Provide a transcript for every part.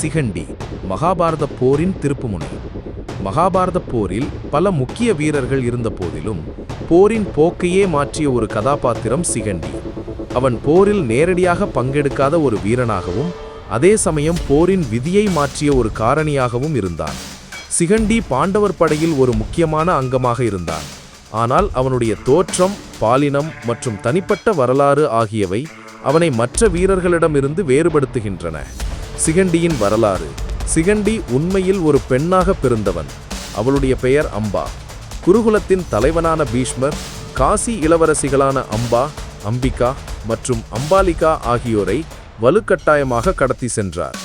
சிகண்டி மகாபாரத போரின் திருப்புமுனை. மகாபாரத போரில் பல முக்கிய வீரர்கள் இருந்த போதிலும் போரின் போக்கையே மாற்றிய ஒரு கதாபாத்திரம் சிகண்டி. அவன் போரில் நேரடியாக பங்கெடுக்காத ஒரு வீரனாகவும் அதே சமயம் போரின் விதியை மாற்றிய ஒரு காரணியாகவும் இருந்தான். சிகண்டி பாண்டவர் படையில் ஒரு முக்கியமான அங்கமாக இருந்தான். ஆனால் அவனுடைய தோற்றம் பாலினம் மற்றும் தனிப்பட்ட வரலாறு ஆகியவை அவனை மற்ற வீரர்களிடமிருந்து வேறுபடுத்துகின்றன. சிகண்டியின் வரலாறு. சிகண்டி உண்மையில் ஒரு பெண்ணாக பிறந்தவன். அவளுடைய பெயர் அம்பா. குருகுலத்தின் தலைவனான பீஷ்மர் காசி இளவரசிகளான அம்பா அம்பிகா மற்றும் அம்பாலிகா ஆகியோரை வலுக்கட்டாயமாக கடத்தி சென்றார்.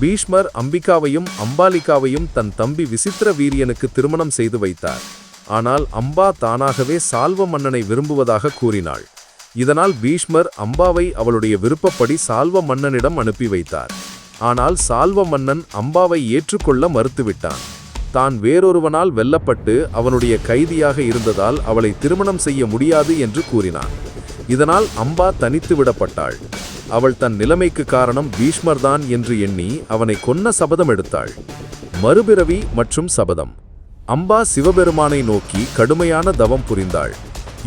பீஷ்மர் அம்பிகாவையும் அம்பாலிகாவையும் தன் தம்பி விசித்திர வீரியனுக்கு திருமணம் செய்து வைத்தார். ஆனால் அம்பா தானாகவே சால்வ மன்னனை விரும்புவதாக கூறினாள். இதனால் பீஷ்மர் அம்பாவை அவளுடைய விருப்பப்படி சால்வ மன்னனிடம் அனுப்பி வைத்தார். ஆனால் சால்வ மன்னன் அம்பாவை ஏற்றுக்கொள்ள மறுத்துவிட்டான். தான் வேறொருவனால் வெல்லப்பட்டு அவனுடைய கைதியாக இருந்ததால் அவளை திருமணம் செய்ய முடியாது என்று கூறினான். இதனால் அம்பா தனித்து விடப்பட்டாள். அவள் தன் நிலைமைக்கு காரணம் பீஷ்மர்தான் என்று எண்ணி அவனை கொன்ன சபதம் எடுத்தாள். மறுபிறவி மற்றும் சபதம். அம்பா சிவபெருமானை நோக்கி கடுமையான தவம் புரிந்தாள்.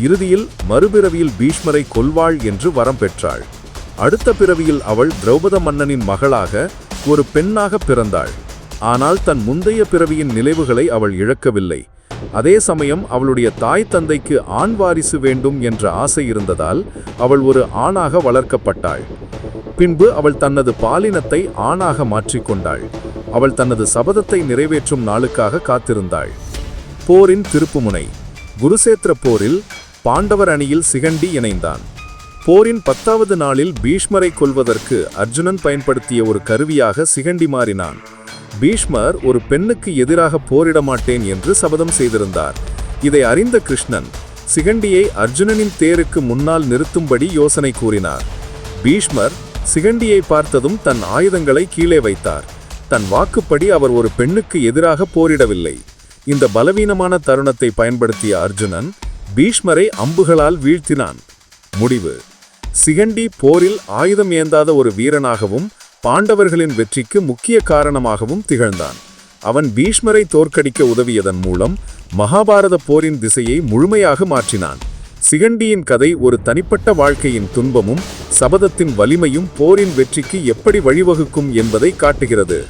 இறுதியில் மறுபிறவியில் பீஷ்மரை கொல்வாள் என்று வரம் பெற்றாள். அடுத்த பிறவியில் அவள் திரௌபத மன்னனின் மகளாக ஒரு பெண்ணாக பிறந்தாள். ஆனால் தன் முந்தைய பிறவியின் நினைவுகளை அவள் இழக்கவில்லை. அதே சமயம் அவளுடைய தாய் தந்தைக்கு ஆண் வாரிசு வேண்டும் என்ற ஆசை இருந்ததால் அவள் ஒரு ஆணாக வளர்க்கப்பட்டாள். பின்பு அவள் தனது பாலினத்தை ஆணாக மாற்றிக்கொண்டாள் அவள் தனது சபதத்தை நிறைவேற்றும் நாளுக்காக காத்திருந்தாள். போரின் திருப்புமுனை. குருசேத்திர போரில் பாண்டவர் அணியில் சிகண்டி இணைந்தான். போரின் பத்தாவது நாளில் பீஷ்மரை கொல்வதற்கு அர்ஜுனன் பயன்படுத்திய ஒரு கருவியாக சிகண்டி மாறினான். பீஷ்மர் ஒரு பெண்ணுக்கு எதிராக போரிட மாட்டேன் என்று சபதம் செய்திருந்தார். இதை அறிந்த கிருஷ்ணன் சிகண்டியை அர்ஜுனனின் தேருக்கு முன்னால் நிறுத்தும்படி யோசனை கூறினார். பீஷ்மர் சிகண்டியை பார்த்ததும் தன் ஆயுதங்களை கீழே வைத்தார். தன் வாக்குப்படி அவர் ஒரு பெண்ணுக்கு எதிராக போரிடவில்லை. இந்த பலவீனமான தருணத்தை பயன்படுத்திய அர்ஜுனன் பீஷ்மரை அம்புகளால் வீழ்த்தினான். முடிவு. சிகண்டி போரில் ஆயுதம் ஏந்தாத ஒரு வீரனாகவும் பாண்டவர்களின் வெற்றிக்கு முக்கிய காரணமாகவும் திகழ்ந்தான். அவன் பீஷ்மரை தோற்கடிக்க உதவியதன் மூலம் மகாபாரத போரின் திசையை முழுமையாக மாற்றினான். சிகண்டியின் கதை ஒரு தனிப்பட்ட வாழ்க்கையின் துன்பமும் சபதத்தின் வலிமையும் போரின் வெற்றிக்கு எப்படி வழிவகுக்கும் என்பதை காட்டுகிறது.